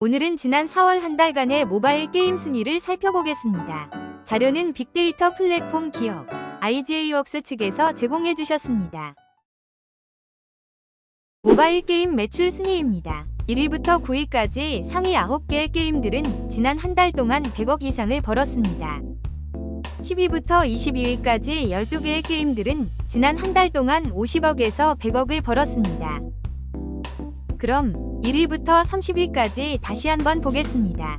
오늘은 지난 4월 한 달간의 모바일 게임 순위를 살펴보겠습니다. 자료는 빅데이터 플랫폼 기업 IGA웍스 측에서 제공해 주셨습니다. 모바일 게임 매출 순위입니다. 1위부터 9위까지 상위 9개의 게임들은 지난 한 달 동안 100억 이상을 벌었습니다. 10위부터 22위까지 12개의 게임들은 지난 한 달 동안 50억에서 100억을 벌었습니다. 그럼 1위부터 30위까지 다시 한번 보겠습니다.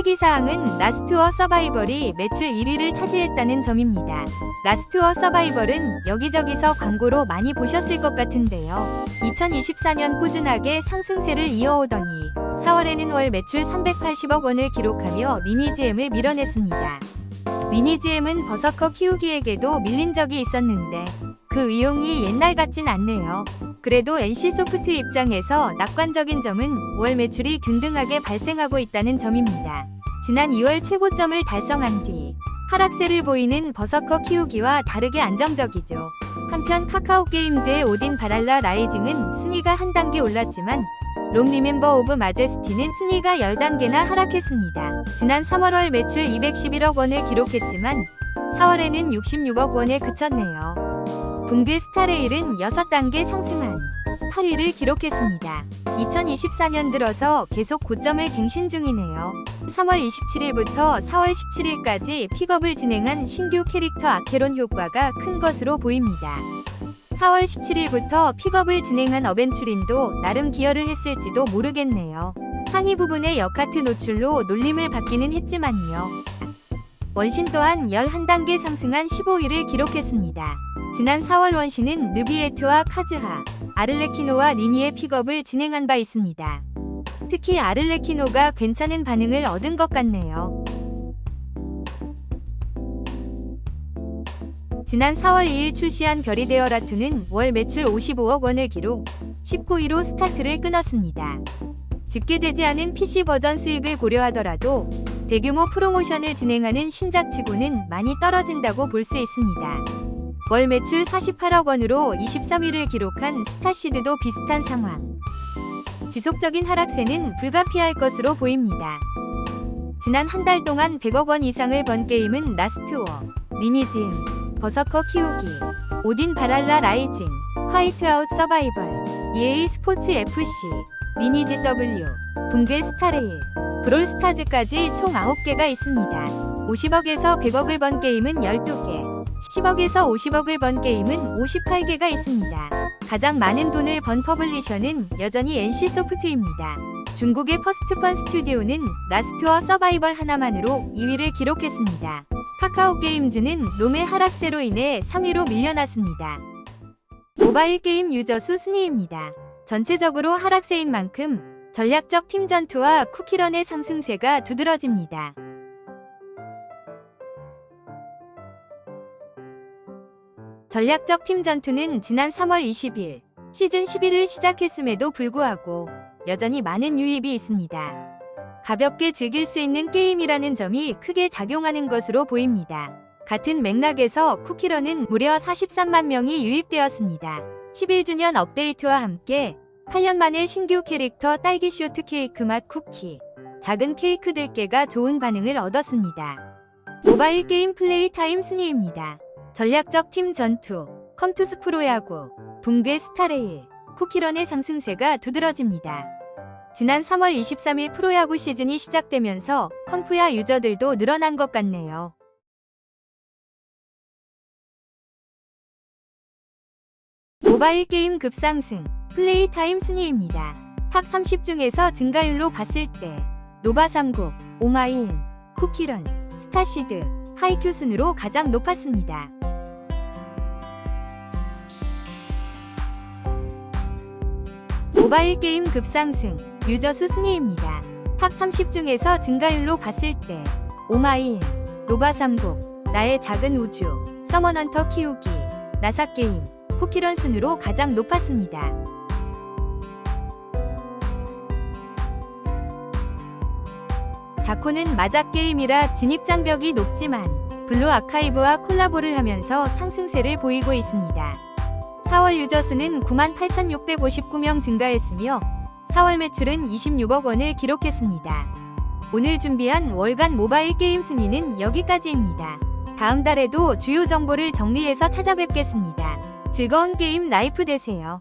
특이사항은 라스트워 서바이벌이 매출 1위를 차지했다는 점입니다. 라스트워 서바이벌은 여기저기서 광고로 많이 보셨을 것 같은데요. 2024년 꾸준하게 상승세를 이어오더니 4월에는 월 매출 380억 원을 기록하며 리니지엠을 밀어냈습니다. 리니지엠은 버서커 키우기에게도 밀린 적이 있었는데 그 위용이 옛날 같진 않네요. 그래도 NC소프트 입장에서 낙관적인 점은 월 매출이 균등하게 발생하고 있다는 점입니다. 지난 2월 최고점을 달성한 뒤 하락세를 보이는 버서커 키우기와 다르게 안정적이죠. 한편 카카오 게임즈의 오딘 바랄라 라이징은 순위가 한 단계 올랐지만 롬 리멤버 오브 마제스티는 순위가 10단계나 하락했습니다. 지난 3월월 매출 211억 원을 기록했지만 4월에는 66억 원에 그쳤네요. 붕괴 스타레일은 6단계 상승한 8위를 기록했습니다. 2024년 들어서 계속 고점을 갱신 중이네요. 3월 27일부터 4월 17일까지 픽업을 진행한 신규 캐릭터 아케론 효과가 큰 것으로 보입니다. 4월 17일부터 픽업을 진행한 어벤츄린도 나름 기여를 했을지도 모르겠네요. 상위 부분의 역하트 노출로 놀림을 받기는 했지만요. 원신 또한 11단계 상승한 15위를 기록했습니다. 지난 4월 원신은 느비에트와 카즈하, 아를레키노와 리니의 픽업을 진행한 바 있습니다. 특히 아를레키노가 괜찮은 반응을 얻은 것 같네요. 지난 4월 2일 출시한 별이 되어 라투는 월 매출 55억 원을 기록, 19위로 스타트를 끊었습니다. 집계되지 않은 PC 버전 수익을 고려하더라도 대규모 프로모션을 진행하는 신작치고는 많이 떨어진다고 볼 수 있습니다. 월 매출 48억 원으로 23위를 기록한 스타시드도 비슷한 상황. 지속적인 하락세는 불가피할 것으로 보입니다. 지난 한 달 동안 100억 원 이상을 번 게임은 라스트워, 리니지엠, 버서커 키우기, 오딘 바랄라 라이징, 화이트아웃 서바이벌, EA 스포츠 FC, 리니지 W, 붕괴 스타레일, 브롤스타즈까지 총 9개가 있습니다. 50억에서 100억을 번 게임은 12개, 10억에서 50억을 번 게임은 58개가 있습니다. 가장 많은 돈을 번 퍼블리셔는 여전히 NC소프트입니다. 중국의 퍼스트펀 스튜디오는 라스트와 서바이벌 하나만으로 2위를 기록했습니다. 카카오 게임즈는 롬의 하락세로 인해 3위로 밀려났습니다. 모바일 게임 유저 수 순위입니다. 전체적으로 하락세인 만큼 전략적 팀 전투와 쿠키런의 상승세가 두드러집니다. 전략적 팀 전투는 지난 3월 20일 시즌 11을 시작했음에도 불구하고 여전히 많은 유입이 있습니다. 가볍게 즐길 수 있는 게임이라는 점이 크게 작용하는 것으로 보입니다. 같은 맥락에서 쿠키런은 무려 43만 명이 유입되었습니다. 11주년 업데이트와 함께 8년 만에 신규 캐릭터 딸기 쇼트 케이크 맛 쿠키, 작은 케이크들께가 좋은 반응을 얻었습니다. 모바일 게임 플레이 타임 순위입니다. 전략적 팀 전투, 컴투스 프로야구, 붕괴 스타레일, 쿠키런의 상승세가 두드러집니다. 지난 3월 23일 프로야구 시즌이 시작되면서 컴프야 유저들도 늘어난 것 같네요. 모바일 게임 급상승, 플레이 타임 순위입니다. 탑 30 중에서 증가율로 봤을 때 노바 3국, 오마이인, 쿠키런, 스타시드, 하이큐 순으로 가장 높았습니다. 모바일 게임 급상승, 유저 수 순위입니다. 탑 30 중에서 증가율로 봤을 때 오마이인, 노바 3국, 나의 작은 우주, 서머넌터 키우기, 나사 게임, 자포키런 순으로 가장 높았습니다. 자코는 마작 게임이라 진입 장벽이 높지만 블루 아카이브와 콜라보를 하면서 상승세를 보이고 있습니다. 4월 유저 수는 98,659명 증가했으며 4월 매출은 26억 원을 기록했습니다. 오늘 준비한 월간 모바일 게임 순위는 여기까지입니다. 다음 달에도 주요 정보를 정리해서 찾아뵙겠습니다. 즐거운 게임 라이프 되세요.